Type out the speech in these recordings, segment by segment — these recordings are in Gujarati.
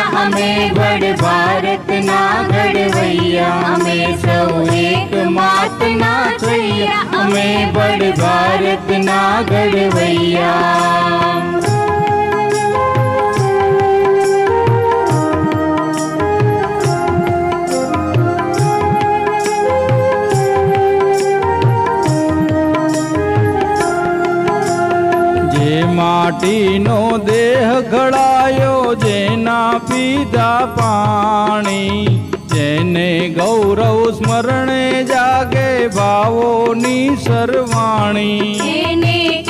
ઘડવૈયા અમે બળ ભારતના ઘડવૈયા અમે સૌ એક માતના થયા અમે બળ ભારતના જે માટીનો દેહ ઘડાયો જેના પીધા પાણી. જેને ગૌરવ સ્મરણે જાગે ભાવોની સરવાણી.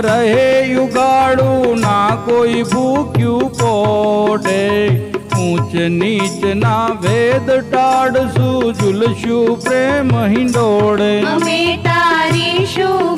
રહે યુગાડું ના કોઈ ભૂખ્યું પોડે. ઊંચ નીચ ના ભેદ ટાળશું, ઝુલશું પ્રેમ હિંડોળે. તારી તારીશું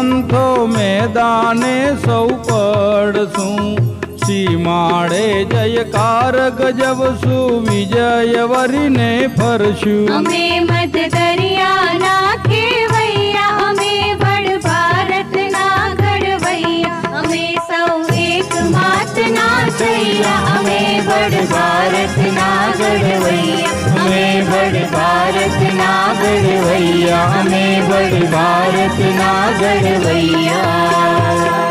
પાણી પંથો મેદાને સૌ પડશું સીમાડે જયકાર ગજવશું વિજય વરીને ફરશું અમે મધ દરિયાના ખેવૈયા અમે બળ ભારતના ઘડવૈયા અમે સૌ એક માતના થયા અમે બળ ભારતના ઘડવૈયા हमें बड़ भारत नागर भैया हमें मे भारत नागर भैया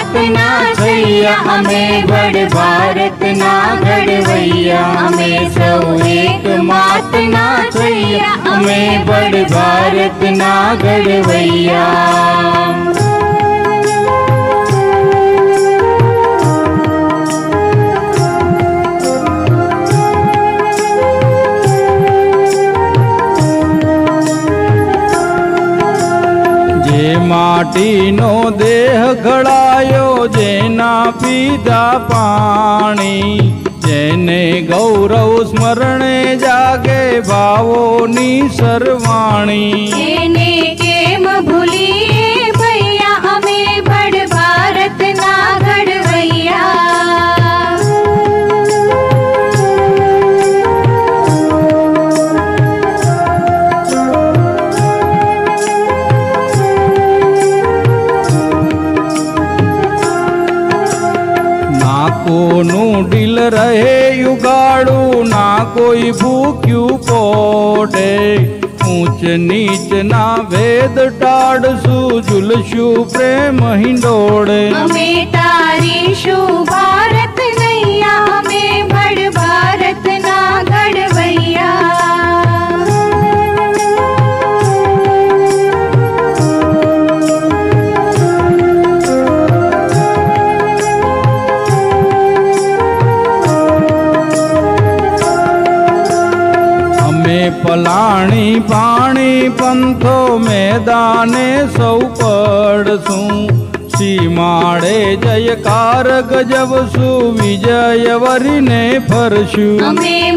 માતના થયા અમે બળ ભારતના ઘડવૈયા અમે સૌ એક માતના થયા અમે બળ ભારતના ઘડવૈયા જે માટીનો દેહ ઘડાયો જેના પીધા પાણી. જેને ગૌરવ સ્મરણે જાગે ભાવોની સરવાણી. કેમ ભૂલીએ કોનું ડીલ રહે યુગાડું ના કોઈ ભૂખ્યું પોડે. ઊંચ નીચ ના વેદ ટાળશું, ઝૂલશું પ્રેમ હિંડોળે. અમે તારીશું ભારત અમે પલાણી પાણી પંથો મેદાને સૌ પડશું. સીમાડે જયકાર ગજવશું વિજય વરીને ફરશું. અમે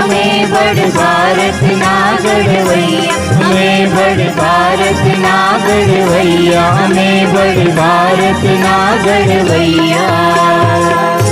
અમે ભારત ભારતના ઘડવૈયા. અમે અમે બળ गृ भे भिबारागर भ